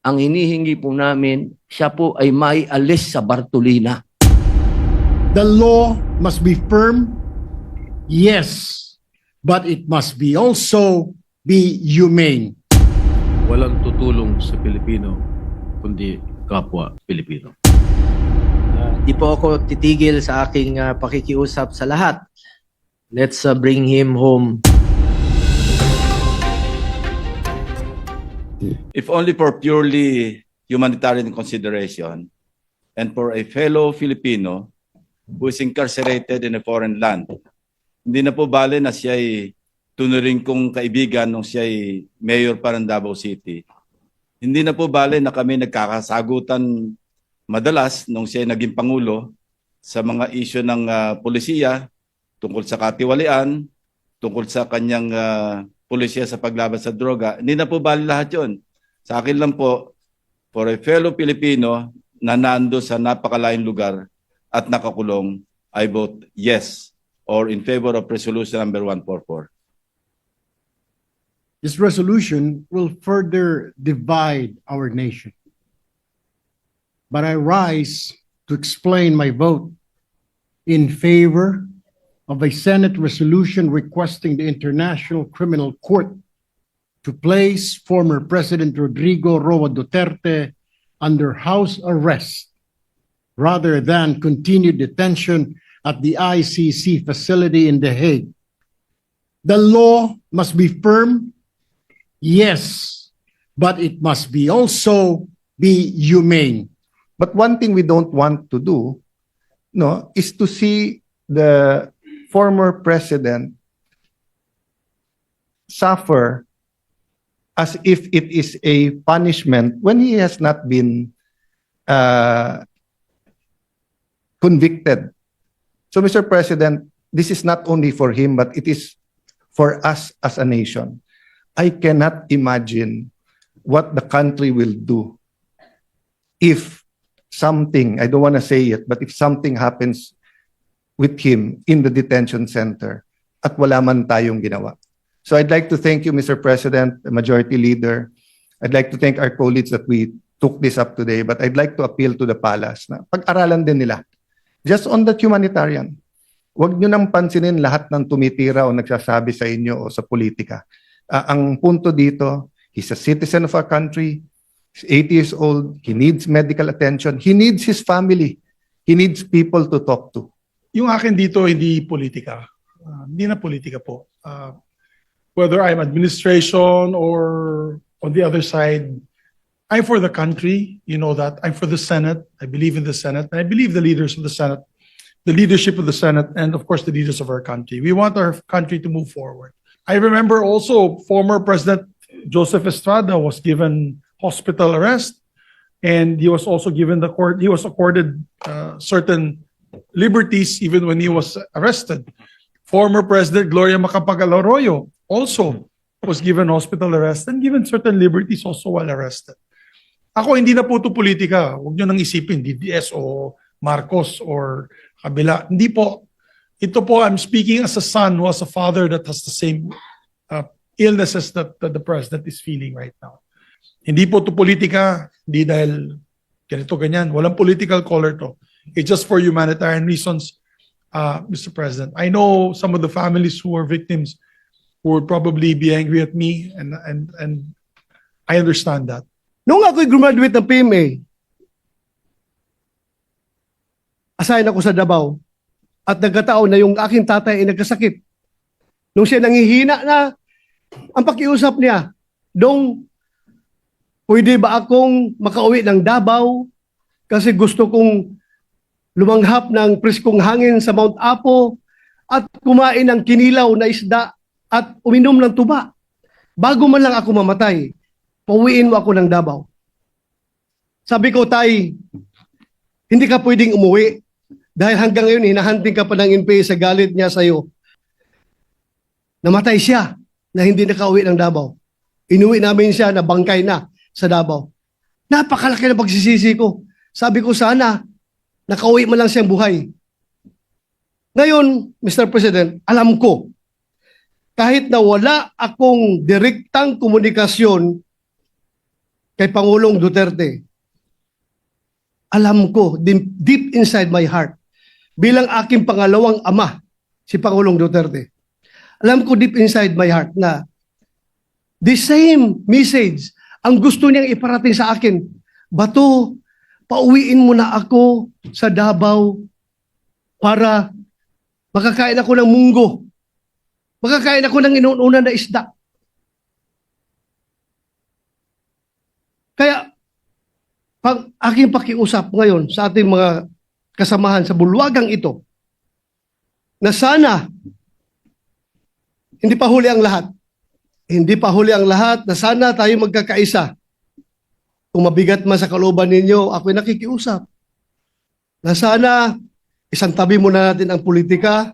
ang hinihingi po namin, siya po ay may alis sa Bartolina. The law must be firm, yes, but it must be also be humane. walang tutulong sa Pilipino kundi kapwa Pilipino. Di po ako titigil sa aking ah, pakikiusap sa lahat. Let's ah, bring him home. If only for purely humanitarian consideration and for a fellow Filipino who is incarcerated in a foreign land. Hindi na po bale na siya ay tunuring kong kaibigan nung siya ay mayor pa ng Davao City. Hindi na po bale na kami nagkakasagutan madalas nung siya ay naging pangulo sa mga isyo ng ah, polisiya tungkol sa katiwalian, tungkol sa kanyang ah, pulisya sa paglaban sa droga. Hindi na po bali lahat yun. Sa akin lang po, for a fellow Filipino na nando sa napakalayong lugar at nakakulong, I vote yes or in favor of resolution number 144. This resolution will further divide our nation. But I rise to explain my vote in favor of a Senate resolution requesting the International Criminal Court to place former President Rodrigo Roa Duterte under house arrest rather than continued detention at the ICC facility in The Hague. The law must be firm, yes, but it must be also be humane. But one thing we don't want to do, no, is to see the former president suffer as if it is a punishment when he has not been uh, convicted. So, Mr. President, this is not only for him, but it is for us as a nation. I cannot imagine what the country will do if something, I don't want to say it, but if something happens with him in the detention center at wala man tayong ginawa. So I'd like to thank you, Mr. President, Majority Leader. I'd like to thank our colleagues that we took this up today, but I'd like to appeal to the palace na pag-aralan din nila. Just on that humanitarian, huwag nyo nang pansinin lahat ng tumitira o nagsasabi sa inyo o sa politika. Ah, ang punto dito, he's a citizen of our country, He's 80 years old. He needs medical attention. He needs his family. He needs people to talk to. Yung akin dito, hindi politika. Ah, hindi na politika po. Ah, whether I'm administration or on the other side, I'm for the country. You know that. I'm for the Senate. I believe in the Senate. And I believe the leaders of the Senate, the leadership of the Senate, and of course the leaders of our country. We want our country to move forward. I remember also former President Joseph Estrada was given hospital arrest and he was also given the court he was accorded uh, certain liberties even when he was arrested. Former president Gloria Macapagal Arroyo also was given hospital arrest and given certain liberties also while arrested. Ako hindi na po ito politika. Huwag nyo nang isipin DDS o Marcos or kabila. Hindi po. Ito po I'm speaking as a son who has a father that has the same uh, illnesses that, that the president is feeling right now. Hindi po to politika, hindi dahil ganito ganyan. Walang political color to. It's just for humanitarian reasons, uh, Mr. President. I know some of the families who are victims would probably be angry at me and and and I understand that. Nung ako'y graduate ng PMA, assign ako sa Davao at nagkataon na yung aking tatay ay nagkasakit. Nung siya nangihina na, ang pakiusap niya, dong, pwede ba akong makauwi ng Davao kasi gusto kong lumanghap ng preskong hangin sa Mount Apo at kumain ng kinilaw na isda at uminom ng tuba. Bago man lang ako mamatay, pauwiin mo ako ng Davao. Sabi ko, tay, hindi ka pwedeng umuwi dahil hanggang ngayon hinahanting ka pa ng NPA sa galit niya sa'yo. Namatay siya na hindi nakauwi ng Davao. Inuwi namin siya na bangkay na sa Davao. Napakalaki na pagsisisi ko. Sabi ko sana, nakauwi man lang siyang buhay. Ngayon, Mr. President, alam ko, kahit na wala akong direktang komunikasyon kay Pangulong Duterte, alam ko, deep, deep inside my heart, bilang aking pangalawang ama, si Pangulong Duterte, alam ko deep inside my heart na the same message ang gusto niyang iparating sa akin. Bato, pauwiin mo na ako sa Davao para makakain ako ng munggo. Makakain ako ng inuunan na isda. Kaya, pag aking pakiusap ngayon sa ating mga kasamahan sa bulwagang ito, na sana, hindi pa huli ang lahat. Hindi pa huli ang lahat na sana tayo magkakaisa. Kung mabigat man sa kalooban ninyo, ako'y nakikiusap. Na sana, isang tabi muna natin ang politika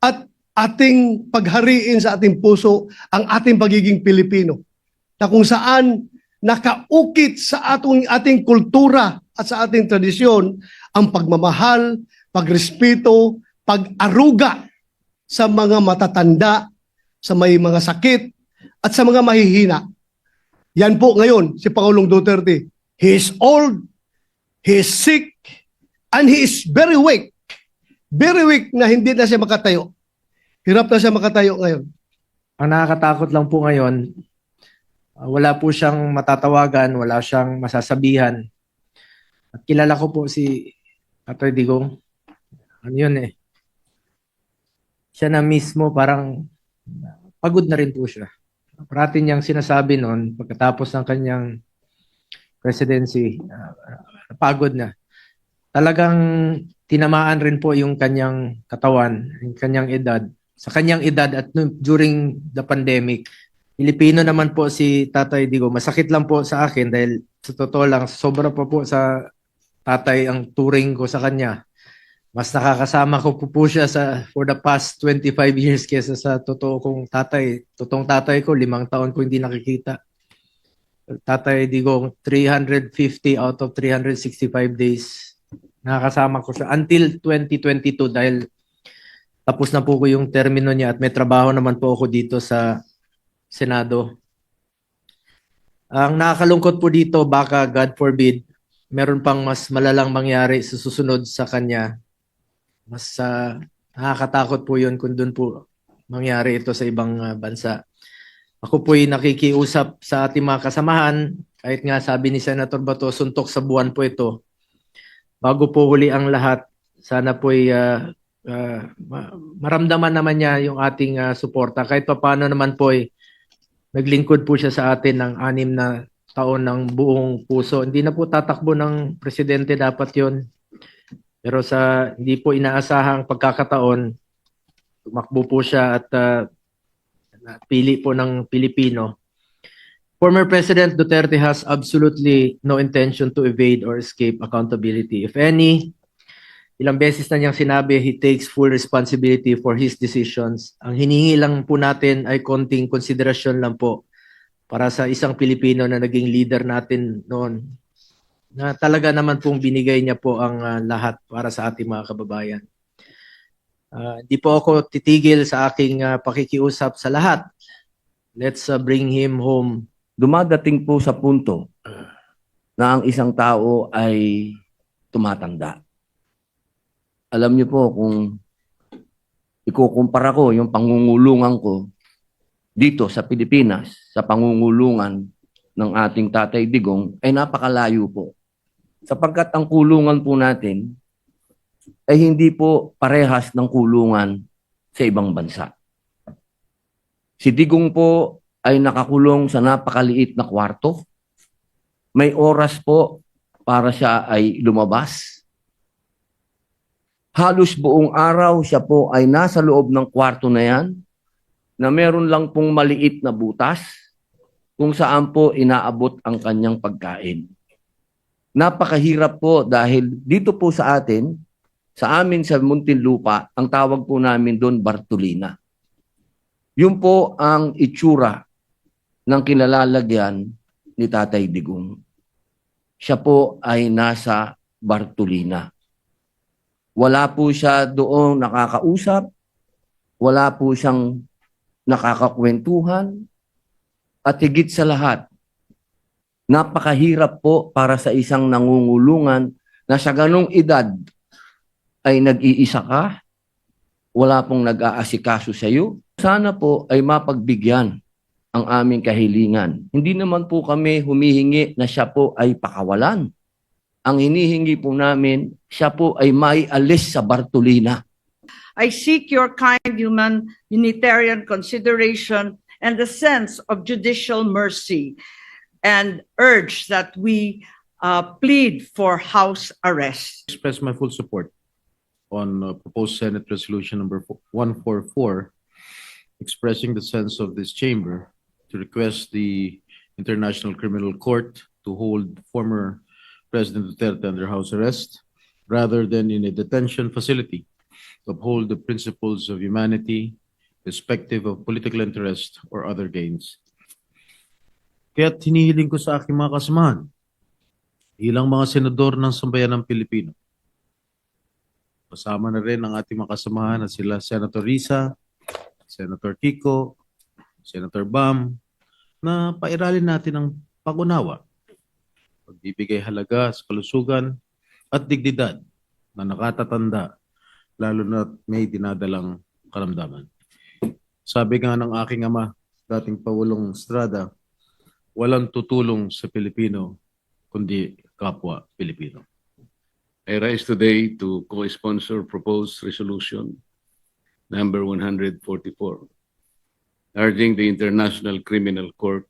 at ating paghariin sa ating puso ang ating pagiging Pilipino. Na kung saan nakaukit sa atong ating kultura at sa ating tradisyon ang pagmamahal, pagrespeto, pag-aruga sa mga matatanda, sa may mga sakit, at sa mga mahihina. Yan po ngayon si Pangulong Duterte. He is old, he is sick, and he is very weak. Very weak na hindi na siya makatayo. Hirap na siya makatayo ngayon. Ang nakakatakot lang po ngayon, uh, wala po siyang matatawagan, wala siyang masasabihan. At kilala ko po si Atoy Digong. Ano yun eh. Siya na mismo parang pagod na rin po siya. Parati niyang sinasabi noon pagkatapos ng kanyang presidency, uh, pagod na. Talagang tinamaan rin po yung kanyang katawan, yung kanyang edad. Sa kanyang edad at during the pandemic, Pilipino naman po si Tatay Digo. Masakit lang po sa akin dahil sa totoo lang, sobra pa po sa tatay ang turing ko sa kanya. Mas nakakasama ko po, po siya sa for the past 25 years kesa sa totoo kong tatay. Totoong tatay ko, limang taon ko hindi nakikita. Tatay Digong, 350 out of 365 days. Nakakasama ko siya until 2022 dahil tapos na po ko yung termino niya at may trabaho naman po ako dito sa Senado. Ang nakakalungkot po dito, baka God forbid, meron pang mas malalang mangyari sa susunod sa kanya. Mas ah, nakakatakot po yun kung doon po mangyari ito sa ibang ah, bansa. Ako po'y nakikiusap sa ating mga kasamahan, kahit nga sabi ni Senator Bato, suntok sa buwan po ito. Bago po huli ang lahat, sana po'y ah, ma- maramdaman naman niya yung ating ah, suporta. Kahit pa paano naman po'y naglingkod po siya sa atin ng anim na taon ng buong puso. Hindi na po tatakbo ng presidente dapat yon. Pero sa hindi po inaasahang pagkakataon, tumakbo po siya at ah, pili po ng Pilipino. Former President Duterte has absolutely no intention to evade or escape accountability. If any, ilang beses na niyang sinabi, he takes full responsibility for his decisions. Ang hinihingi lang po natin ay konting konsiderasyon lang po para sa isang Pilipino na naging leader natin noon na talaga naman pong binigay niya po ang ah, lahat para sa ating mga kababayan. Ah, Hindi po ako titigil sa aking ah, pakikiusap sa lahat. Let's ah, bring him home. Dumadating po sa punto na ang isang tao ay tumatanda. Alam niyo po kung ikukumpara ko yung pangungulungan ko dito sa Pilipinas sa pangungulungan ng ating Tatay Digong ay napakalayo po. Sapagkat ang kulungan po natin ay hindi po parehas ng kulungan sa ibang bansa. Si Digong po ay nakakulong sa napakaliit na kwarto. May oras po para siya ay lumabas. Halos buong araw siya po ay nasa loob ng kwarto na yan na meron lang pong maliit na butas kung saan po inaabot ang kanyang pagkain. Napakahirap po dahil dito po sa atin, sa amin sa Muntinlupa, ang tawag po namin doon Bartolina. Yun po ang itsura ng kinalalagyan ni Tatay Digong. Siya po ay nasa Bartolina. Wala po siya doon nakakausap, wala po siyang nakakakwentuhan, at higit sa lahat, Napakahirap po para sa isang nangungulungan na sa ganong edad ay nag-iisa ka, wala pong nag-aasikaso sa iyo. Sana po ay mapagbigyan ang aming kahilingan. Hindi naman po kami humihingi na siya po ay pakawalan. Ang hinihingi po namin, siya po ay maialis sa Bartolina. I seek your kind human humanitarian consideration and a sense of judicial mercy and urge that we uh, plead for house arrest. Express my full support on uh, proposed Senate Resolution number 144, expressing the sense of this chamber to request the International Criminal Court to hold former President Duterte under house arrest rather than in a detention facility to uphold the principles of humanity, respective of political interest or other gains. Kaya't hinihiling ko sa aking mga kasamahan, ilang mga senador ng sambayan ng Pilipino, Kasama na rin ang ating mga kasamahan na sila Senator Risa, Senator Kiko, Senator Bam, na pairalin natin ang pag-unawa, pagbibigay halaga sa kalusugan at dignidad na nakatatanda, lalo na may dinadalang karamdaman. Sabi nga ng aking ama, dating Pawulong Estrada, walang tutulong sa Pilipino kundi kapwa Pilipino. I rise today to co-sponsor proposed resolution number 144, urging the International Criminal Court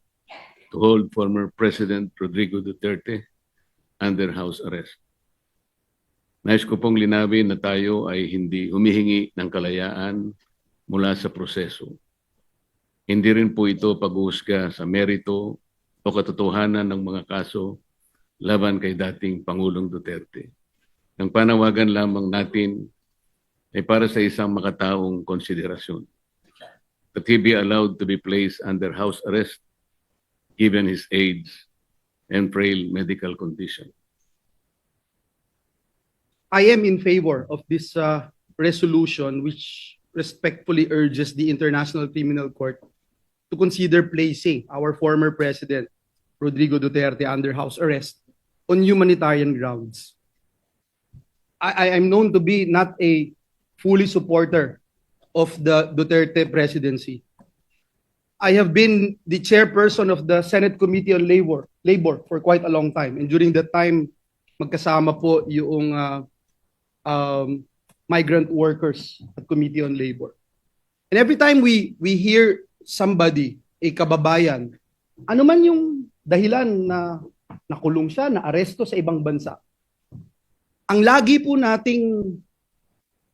to hold former President Rodrigo Duterte under house arrest. Nais ko pong linawin na tayo ay hindi humihingi ng kalayaan mula sa proseso. Hindi rin po ito pag-uusga sa merito o katotohanan ng mga kaso laban kay dating Pangulong Duterte. Ang panawagan lamang natin ay para sa isang makataong konsiderasyon. That he be allowed to be placed under house arrest given his age and frail medical condition. I am in favor of this uh, resolution which respectfully urges the International Criminal Court to consider placing our former president, Rodrigo Duterte, under house arrest on humanitarian grounds. I, I am known to be not a fully supporter of the Duterte presidency. I have been the chairperson of the Senate Committee on Labor, Labor for quite a long time. And during that time, magkasama po yung uh, um, migrant workers at Committee on Labor. And every time we we hear somebody, a kababayan, ano man yung dahilan na nakulong siya, na aresto sa ibang bansa, ang lagi po nating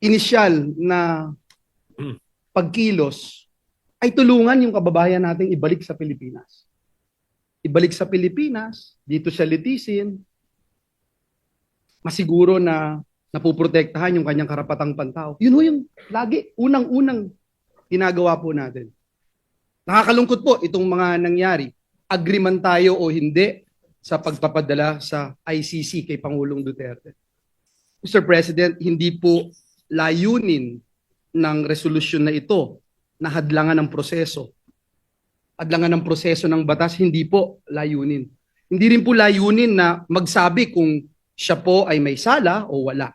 inisyal na pagkilos ay tulungan yung kababayan nating ibalik sa Pilipinas. Ibalik sa Pilipinas, dito siya litisin, masiguro na napuprotektahan yung kanyang karapatang pantao. Yun ho yung lagi, unang-unang ginagawa po natin. Nakakalungkot po itong mga nangyari. Agreement tayo o hindi sa pagpapadala sa ICC kay Pangulong Duterte. Mr. President, hindi po layunin ng resolusyon na ito na hadlangan ng proseso. Hadlangan ng proseso ng batas, hindi po layunin. Hindi rin po layunin na magsabi kung siya po ay may sala o wala.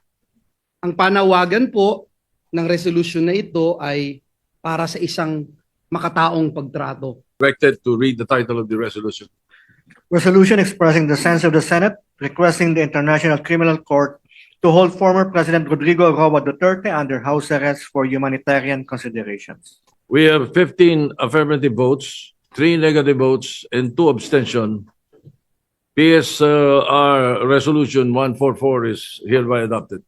Ang panawagan po ng resolution na ito ay para sa isang makataong pagtrato. Directed to read the title of the resolution. Resolution expressing the sense of the Senate requesting the International Criminal Court to hold former President Rodrigo Roa Duterte under house arrest for humanitarian considerations. We have 15 affirmative votes, three negative votes, and two abstention. PSR Resolution 144 is hereby adopted.